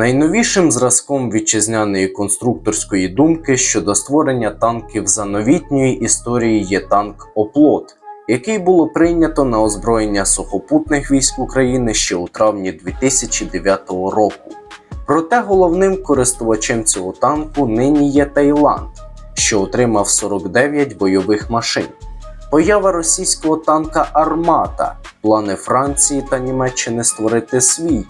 Найновішим зразком вітчизняної конструкторської думки щодо створення танків за новітньої історії є танк Оплот, який було прийнято на озброєння сухопутних військ України ще у травні 2009 року. Проте головним користувачем цього танку нині є Таїланд, що отримав 49 бойових машин. Поява російського танка Армата, плани Франції та Німеччини створити свій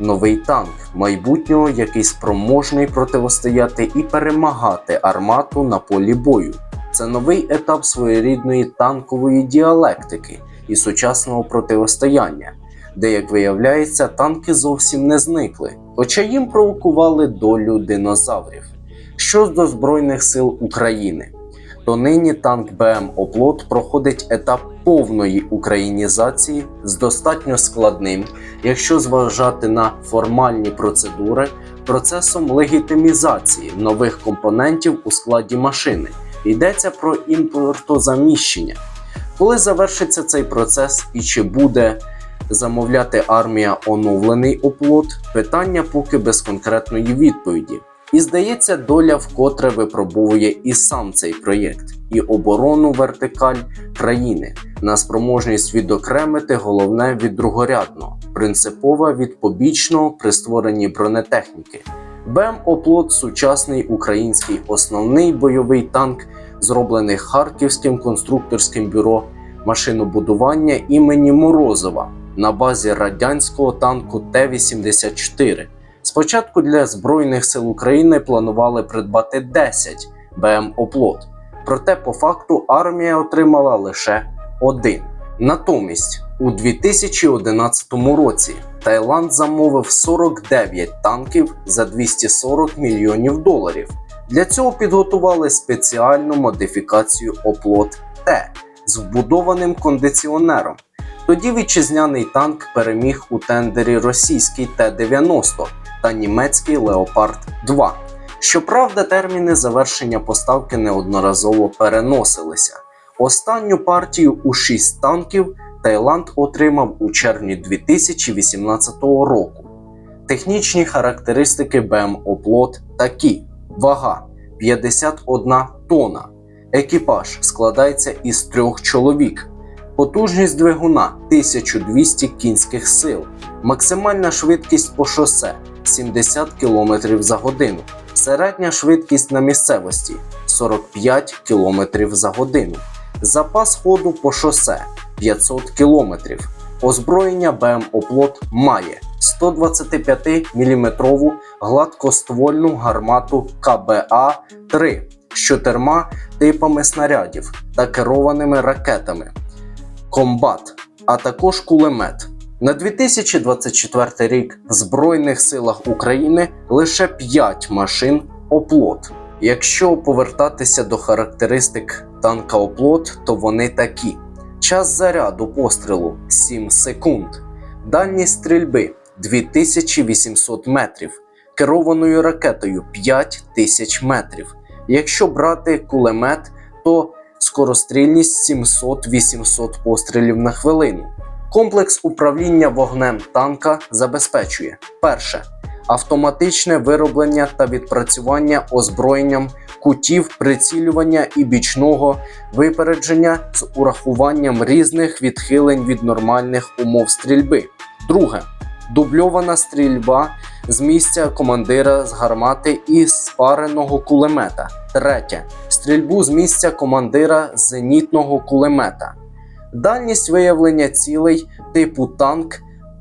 новий танк майбутнього, який спроможний противостояти і перемагати армату на полі бою. Це новий етап своєрідної танкової діалектики і сучасного противостояння, де, як виявляється, танки зовсім не зникли, хоча їм провокували долю динозаврів. Що до Збройних сил України, то нині танк БМ Оплот проходить етап повної українізації з достатньо складним, якщо зважати на формальні процедури, процесом легітимізації нових компонентів у складі машини. Йдеться про імпортозаміщення. Коли завершиться цей процес і чи буде замовляти армія оновлений оплот, питання поки без конкретної відповіді. І здається, доля вкотре випробовує і сам цей проєкт, і оборону вертикаль країни на спроможність відокремити головне від другорядного, принципове від побічного при створенні бронетехніки. БМ Оплот сучасний український основний бойовий танк, зроблений Харківським конструкторським бюро машинобудування імені Морозова на базі радянського танку Т-84. Спочатку для Збройних сил України планували придбати 10 БМ Оплот, проте по факту армія отримала лише один. Натомість у 2011 році Таїланд замовив 49 танків за 240 мільйонів доларів. Для цього підготували спеціальну модифікацію Оплот Т з вбудованим кондиціонером. Тоді вітчизняний танк переміг у тендері російський Т-90 та німецький Леопард 2. Щоправда, терміни завершення поставки неодноразово переносилися. Останню партію у 6 танків Таїланд отримав у червні 2018 року. Технічні характеристики БМ Оплот такі: вага 51 тонна. Екіпаж складається із трьох чоловік. Потужність двигуна 1200 кінських сил, максимальна швидкість по шосе 70 км за годину, середня швидкість на місцевості 45 км за годину, запас ходу по шосе 500 км. Озброєння БМ Оплот має 125 мм гладкоствольну гармату КБА-3 з чотирма типами снарядів та керованими ракетами комбат, а також кулемет. На 2024 рік в Збройних силах України лише 5 машин оплот. Якщо повертатися до характеристик танка оплот, то вони такі: час заряду пострілу 7 секунд, дальність стрільби 2800 метрів, керованою ракетою 5000 метрів. Якщо брати кулемет, то скорострільність 700-800 пострілів на хвилину. Комплекс управління вогнем танка забезпечує перше автоматичне вироблення та відпрацювання озброєнням кутів прицілювання і бічного випередження з урахуванням різних відхилень від нормальних умов стрільби. Друге дубльована стрільба з місця командира з гармати і спареного кулемета. Третє стрільбу з місця командира зенітного кулемета. Дальність виявлення цілей типу танк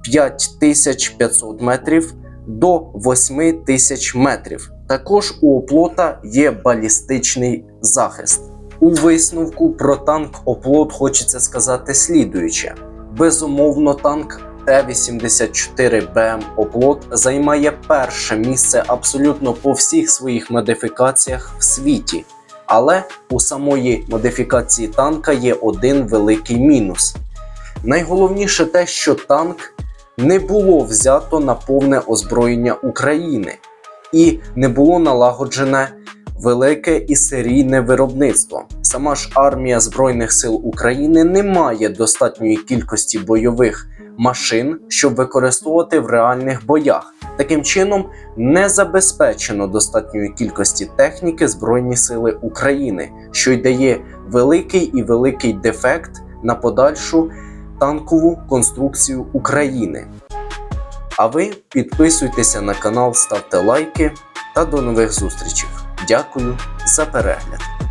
5500 метрів до 8000 метрів. Також у оплота є балістичний захист. У висновку про танк оплот хочеться сказати слідуюче: безумовно, танк Т-84 БМ Оплот займає перше місце абсолютно по всіх своїх модифікаціях в світі. Але у самої модифікації танка є один великий мінус. Найголовніше те, що танк не було взято на повне озброєння України і не було налагоджене велике і серійне виробництво. Сама ж армія Збройних сил України не має достатньої кількості бойових машин, щоб використовувати в реальних боях. Таким чином, не забезпечено достатньої кількості техніки Збройні Сили України, що й дає великий і великий дефект на подальшу танкову конструкцію України. А ви підписуйтеся на канал, ставте лайки та до нових зустрічей. Дякую за перегляд.